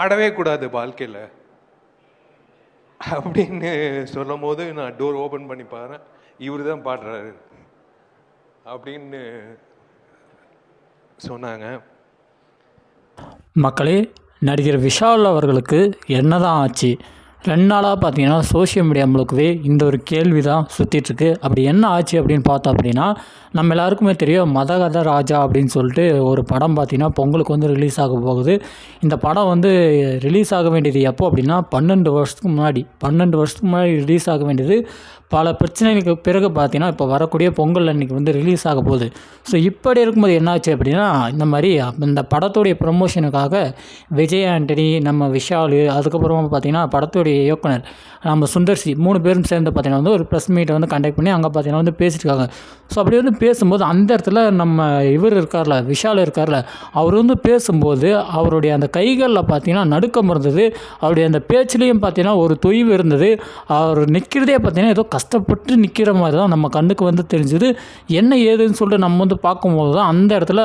பாடவே கூடாது வாழ்க்கையில். அப்படின்னு சொல்லும் போது நான் டோர் ஓப்பன் பண்ணி பாருறேன் இவர் தான் பாடுறாரு. அப்படின்னு சொன்னாங்க. மக்களே நடிகர் விஷால் அவர்களுக்கு என்னதான் ஆச்சு? ரெண்டு நாளாக பார்த்தீங்கன்னா சோஷியல் மீடியா முழுக்கவே இந்த ஒரு கேள்வி தான் சுற்றிட்டுருக்கு அப்படி என்ன ஆச்சு அப்படின்னு பார்த்தோம் அப்படின்னா நம்ம எல்லாருக்குமே தெரியும் மதகத ராஜா அப்படின்னு சொல்லிட்டு ஒரு படம் பார்த்தீங்கன்னா பொங்கலுக்கு வந்து ரிலீஸ் ஆக போகுது. இந்த படம் வந்து ரிலீஸ் ஆக வேண்டியது எப்போ அப்படின்னா பன்னெண்டு வருஷத்துக்கு முன்னாடி. பன்னெண்டு வருஷத்துக்கு முன்னாடி ரிலீஸ் ஆக வேண்டியது பல பிரச்சனைகளுக்கு பிறகு பார்த்தீங்கன்னா இப்போ வரக்கூடிய பொங்கல் அன்னைக்கு வந்து ரிலீஸ் ஆக போகுது. ஸோ இப்படி இருக்கும்போது என்னாச்சு அப்படின்னா இந்த மாதிரி இந்த படத்துடைய ப்ரமோஷனுக்காக விஜய் ஆண்டனி நம்ம விஷாலு அதுக்கப்புறமா பார்த்தீங்கன்னா படத்துடைய இயக்குனர் நம்ம சுந்தர்சி மூணு பேரும் சேர்ந்து பார்த்தீங்கன்னா வந்து ஒரு ப்ரெஸ் மீட்டை வந்து கண்டக்ட் பண்ணி அங்கே பார்த்தீங்கன்னா வந்து பேசியிருக்காங்க ஸோ அப்படி வந்து பேசும்போது அந்த இடத்துல நம்ம இவர் இருக்கார்ல விஷால் இருக்கார்ல அவர் வந்து பேசும்போது அவருடைய அந்த கைகளில் பார்த்தீங்கன்னா நடுக்கம் இருந்தது. அவருடைய அந்த பேச்சுலேயும் பார்த்தீங்கன்னா ஒரு தொய்வு இருந்தது. அவர் நிற்கிறதே பார்த்தீங்கன்னா ஏதோ கஷ்டப்பட்டு நிற்கிற மாதிரி தான் நம்ம கண்ணுக்கு வந்து தெரிஞ்சுது. என்ன ஏதுன்னு சொல்லிட்டு நம்ம வந்து பார்க்கும்போது தான் அந்த இடத்துல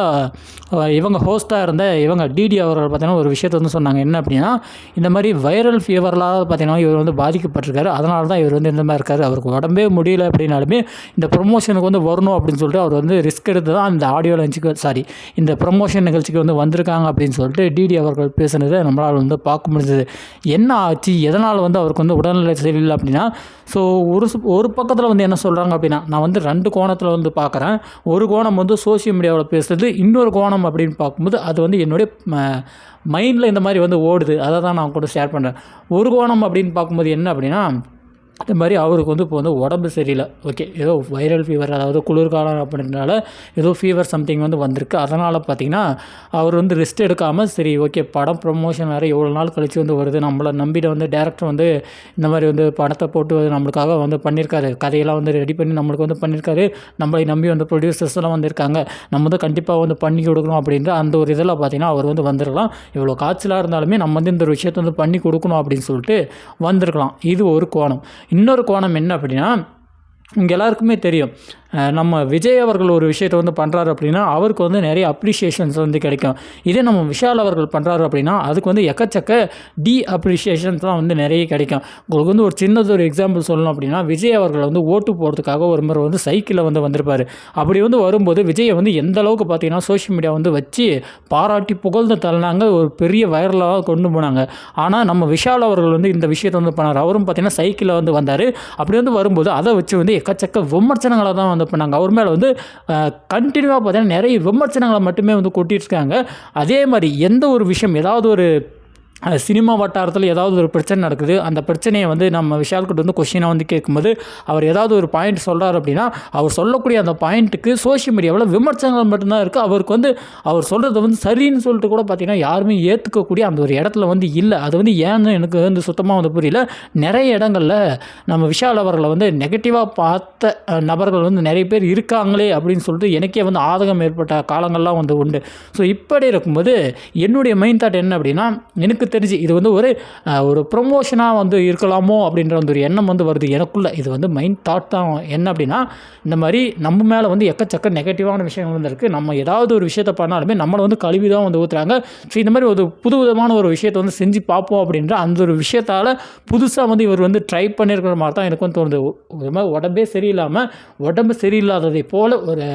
இவங்க ஹோஸ்ட்டாக இருந்த இவங்க டிடி அவர்கள் பார்த்தீங்கன்னா ஒரு விஷயத்தை வந்து சொன்னாங்க. என்ன அப்படின்னா இந்த மாதிரி வைரல் ஃபீவர்லாம் பார்த்தீங்கன்னா இவர் வந்து பாதிக்கப்பட்டிருக்காரு. அதனால தான் இவர் வந்து இந்த மாதிரி இருக்காரு. அவருக்கு உடம்பே முடியல அப்படின்னாலுமே இந்த ப்ரொமோஷனுக்கு வந்து வரணும் அப்படின்னு சொல்லிட்டு அவர் வந்து ரிஸ்க் எடுத்து தான் இந்த ஆடியோ லஞ்சுக்கு சாரி இந்த ப்ரொமோஷன் நிகழ்ச்சிக்கு வந்து வந்திருக்காங்க அப்படின்னு சொல்லிட்டு டிடி அவர்கள் பேசுனதை நம்மளால் வந்து பார்க்க முடிஞ்சது. என்ன ஆச்சு? எதனால் வந்து அவருக்கு வந்து உடல்நிலை சரியில்லை அப்படின்னா ஸோ ஒரு ஒரு பக்கத்தில் வந்து என்ன சொல்கிறாங்க அப்படின்னா நான் வந்து ரெண்டு கோணத்தில் வந்து பார்க்குறேன். ஒரு கோணம் வந்து சோஷியல் மீடியாவில் பேசுறது இன்னொரு கோணம் அப்படின்னு பார்க்கும்போது அது வந்து என்னுடைய மைண்டில் இந்த மாதிரி வந்து ஓடுது. அதை தான் நான் கூட ஷேர் பண்ணுறேன் ஒரு கோணம் அப்படின்னு பார்க்கும்போது என்ன அப்படின்னா இந்த மாதிரி அவருக்கு வந்து இப்போ வந்து உடம்பு சரியில்லை. ஓகே ஏதோ வைரல் ஃபீவர் அதாவது குளிர்காலம் அப்படின்றனால ஏதோ ஃபீவர் சம்திங் வந்து வந்திருக்கு. அதனால் பார்த்திங்கன்னா அவர் வந்து ரெஸ்ட் எடுக்காமல் சரி ஓகே படம் ப்ரொமோஷன் வேறு எவ்வளோ நாள் கழிச்சு வந்து வருது. நம்மளை நம்பிட்டு வந்து டேரக்டர் வந்து இந்த மாதிரி வந்து படத்தை போட்டு நம்மளுக்காக வந்து பண்ணியிருக்காரு. கதையெல்லாம் வந்து ரெடி பண்ணி நம்மளுக்கு வந்து பண்ணியிருக்காரு. நம்மளை நம்பி வந்து ப்ரொடியூசர்ஸ் எல்லாம் வந்திருக்காங்க. நம்ம வந்து கண்டிப்பாக வந்து பண்ணி கொடுக்கணும் அப்படின்ற அந்த ஒரு இதில் பார்த்தீங்கன்னா அவர் வந்து வந்துடலாம் இவ்வளோ காய்ச்சலாக இருந்தாலுமே நம்ம வந்து இந்த ஒரு விஷயத்தை வந்து பண்ணி கொடுக்கணும் அப்படின்னு சொல்லிட்டு வந்திருக்கலாம். இது ஒரு கோணம். இன்னொரு கோணம் என்ன அப்படின்னா இங்கே எல்லாருக்குமே தெரியும். நம்ம விஜய் அவர்கள் ஒரு விஷயத்தை வந்து பண்ணுறாரு அப்படின்னா அவருக்கு வந்து நிறைய அப்ரிஷியேஷன்ஸ் வந்து கிடைக்கும். இதே நம்ம விஷால் அவர்கள் பண்ணுறாரு அப்படின்னா அதுக்கு வந்து எக்கச்சக்க டி அப்ரிஷியேஷன்ஸ்லாம் வந்து நிறைய கிடைக்கும். உங்களுக்கு வந்து ஒரு சின்னது ஒரு எக்ஸாம்பிள் சொல்லணும் அப்படின்னா விஜய் அவர்கள் வந்து ஓட்டு போகிறதுக்காக ஒரு முறை வந்து சைக்கிளில் வந்து வந்திருப்பார். அப்படி வந்து வரும்போது விஜயை வந்து எந்த அளவுக்கு பார்த்தீங்கன்னா சோஷியல் மீடியா வந்து வச்சு பாராட்டி புகழ்ந்து தள்ளினாங்க ஒரு பெரிய வைரலாக கொண்டு போனாங்க. ஆனால் நம்ம விஷால் அவர்கள் வந்து இந்த விஷயத்தை வந்து பண்ணார். அவரும் பார்த்தீங்கன்னா சைக்கிளில் வந்து வந்தார். அப்படி வந்து வரும்போது அதை வச்சு வந்து எக்கச்சக்க விமர்சனங்களை தான் வந்து பண்ணாங்க. அவர் மேலே வந்து கண்டினியூவாக பார்த்தீங்கன்னா நிறைய விமர்சனங்களை மட்டுமே வந்து கொட்டிட்டு இருக்காங்க அதே மாதிரி எந்த ஒரு விஷயம் ஏதாவது ஒரு சினிமா வட்டாரத்தில் ஏதாவது ஒரு பிரச்சனை நடக்குது அந்த பிரச்சனையை வந்து நம்ம விஷால்கிட்ட வந்து கொஷினாக வந்து கேட்கும்போது அவர் ஏதாவது ஒரு பாயிண்ட் சொல்கிறார் அப்படின்னா அவர் சொல்லக்கூடிய அந்த பாயிண்ட்டுக்கு சோஷியல் மீடியாவில் விமர்சனங்கள் மட்டும்தான் இருக்குது அவருக்கு வந்து அவர் சொல்கிறது வந்து சரின்னு சொல்லிட்டு கூட பார்த்தீங்கன்னா யாருமே ஏற்றுக்கக்கூடிய அந்த ஒரு இடத்துல வந்து இல்லை. அது வந்து ஏன்னு எனக்கு வந்து சுத்தமாக வந்து புரியல. நிறைய இடங்களில் நம்ம விஷால் அவர்களை வந்து நெகட்டிவாக பார்த்த நபர்கள் வந்து நிறைய பேர் இருக்காங்களே அப்படின்னு சொல்லிட்டு எனக்கே வந்து ஆதகம் ஏற்பட்ட காலங்கள்லாம் வந்து உண்டு. ஸோ இப்படி இருக்கும்போது என்னுடைய மைண்ட் தாட் என்ன அப்படின்னா எனக்கு தெரிஞ்சு இது வந்து ஒரு ஒரு ப்ரொமோஷனாக வந்து இருக்கலாமோ அப்படின்ற வந்து ஒரு எண்ணம் வந்து வருது. எனக்குள்ளே இது வந்து மைண்ட் தாட் தான். என்ன அப்படின்னா இந்த மாதிரி நம்ம மேலே வந்து எக்கச்சக்க நெகட்டிவான விஷயங்கள் வந்து இருக்குது நம்ம ஏதாவது ஒரு விஷயத்த பண்ணாலுமே நம்மளை வந்து கழுவி தான் வந்து ஊற்றுறாங்க ஸோ இந்த மாதிரி ஒரு புது விதமான ஒரு விஷயத்தை வந்து செஞ்சு பார்ப்போம் அப்படின்ற அந்த ஒரு விஷயத்தால் புதுசாக வந்து இவர் வந்து ட்ரை பண்ணியிருக்கிற மாதிரி தான் எனக்கு வந்து தோணுது. ஒரு மாதிரி உடம்பே சரியில்லாமல் உடம்பு சரியில்லாததை போல் ஒரு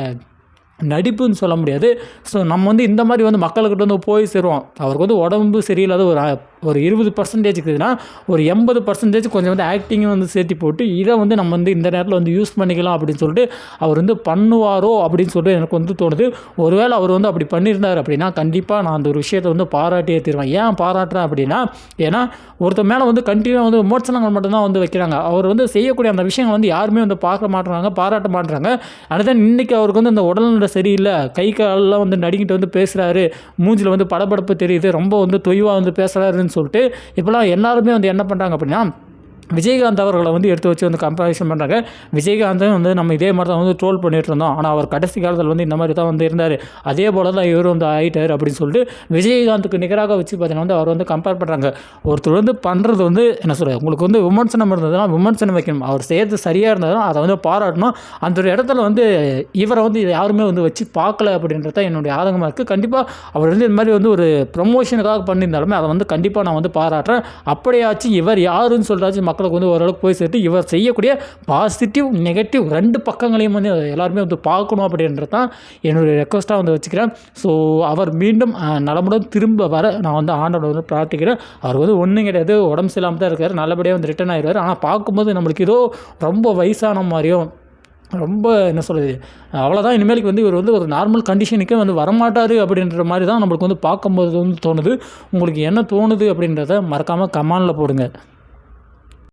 நடிப்புன்னு சொல்ல முடியாது. ஸோ நம்ம வந்து இந்த மாதிரி வந்து மக்கள்கிட்ட வந்து போய் சேருவோம். அவருக்கு வந்து உடம்பு சரியில்லாத ஒரு ஒரு இருபது பர்சன்டேஜ் இருக்குதுன்னா ஒரு எண்பது பர்சன்டேஜ் கொஞ்சம் வந்து ஆக்டிங்கும் வந்து சேர்த்து போட்டு இதை வந்து நம்ம வந்து இந்த நேரத்தில் வந்து யூஸ் பண்ணிக்கலாம் அப்படின்னு சொல்லிட்டு அவர் வந்து பண்ணுவாரோ அப்படின்னு சொல்லிட்டு எனக்கு வந்து தோணுது. ஒருவேளை அவர் வந்து அப்படி பண்ணியிருந்தார் அப்படின்னா கண்டிப்பாக நான் அந்த ஒரு விஷயத்தை வந்து பாராட்டியே தீருவேன். ஏன் பாராட்டுறேன் அப்படின்னா ஏன்னா ஒருத்தர் மேலே வந்து கண்டினியூ வந்து விமர்சனங்கள் மட்டும்தான் வந்து வைக்கிறாங்க. அவர் வந்து செய்யக்கூடிய அந்த விஷயங்கள் வந்து யாருமே வந்து பார்க்க மாட்டுறாங்க பாராட்ட மாட்டுறாங்க. அதுதான் இன்றைக்கி அவருக்கு வந்து அந்த உடல்நிலை சரியில்லை. கை காலெல்லாம் வந்து நடுங்கிட்டு வந்து பேசுகிறாரு மூஞ்சில் வந்து படபடப்பு தெரியுது. ரொம்ப வந்து தொய்வாக வந்து பேசுகிறாருன்னு சொல்லிட்டு இப்போலாம் எல்லாருமே வந்து என்ன பண்ணுறாங்க அப்படின்னா விஜயகாந்த் அவர்களை வந்து எடுத்து வச்சு வந்து கம்பேரிசன் பண்ணுறாங்க விஜயகாந்தும் வந்து நம்ம இதே மாதிரி தான் வந்து ட்ரோல் பண்ணிட்டு இருந்தோம். ஆனால் அவர் கடைசி காலத்தில் வந்து இந்த மாதிரி தான் வந்து இருந்தார். அதே போல் தான் இவர் வந்து ஆகிட்டார் அப்படின்னு சொல்லிட்டு விஜயகாந்துக்கு நிகராக வச்சு பார்த்தீங்கன்னா வந்து அவர் வந்து கம்பேர் பண்ணுறாங்க ஒருத்தர் வந்து பண்ணுறது வந்து என்ன சொல்கிறது உங்களுக்கு வந்து விமர்சனம் இருந்ததுன்னா விமர்சனம் வைக்கணும். அவர் செய்கிறது சரியாக இருந்ததுனா அதை வந்து பாராட்டணும். அந்த ஒரு இடத்துல வந்து இவரை வந்து யாருமே வந்து வச்சு பார்க்கல அப்படின்றது தான் என்னுடைய ஆதங்கமாக இருக்குது கண்டிப்பாக அவர் வந்து இந்த மாதிரி வந்து ஒரு ப்ரொமோஷனுக்காக பண்ணியிருந்தாலுமே அதை வந்து கண்டிப்பாக நான் வந்து பாராட்டுறேன். அப்படியாச்சும் இவர் யாருன்னு சொல்கிறாச்சும் மக்களுக்கு வந்து ஓரளவுக்கு போய் சேர்த்து இவர் செய்யக்கூடிய பாசிட்டிவ் நெகட்டிவ் ரெண்டு பக்கங்களையும் வந்து எல்லாருமே வந்து பார்க்கணும் அப்படின்றது தான் என்னுடைய ரெக்வஸ்ட்டாக வந்து வச்சுக்கிறேன். ஸோ அவர் மீண்டும் நலமுடன் திரும்ப வர நான் வந்து ஆண்டோட வந்து பிரார்த்திக்கிறேன். அவர் வந்து ஒன்றும் கிடையாது உடம்பு சரியில்லாமல் தான் இருக்கார் நல்லபடியாக வந்து ரிட்டர்ன் ஆயிடுவார். ஆனால் பார்க்கும்போது நம்மளுக்கு ஏதோ ரொம்ப வயசான மாதிரியும் ரொம்ப என்ன சொல்கிறது அவ்வளோதான் இனிமேலுக்கு வந்து இவர் வந்து ஒரு நார்மல் கண்டிஷனுக்கே வந்து வரமாட்டார் அப்படின்ற மாதிரி தான் நம்மளுக்கு வந்து பார்க்கும்போது வந்து தோணுது. உங்களுக்கு என்ன தோணுது அப்படின்றத மறக்காமல் கமானில் போடுங்க.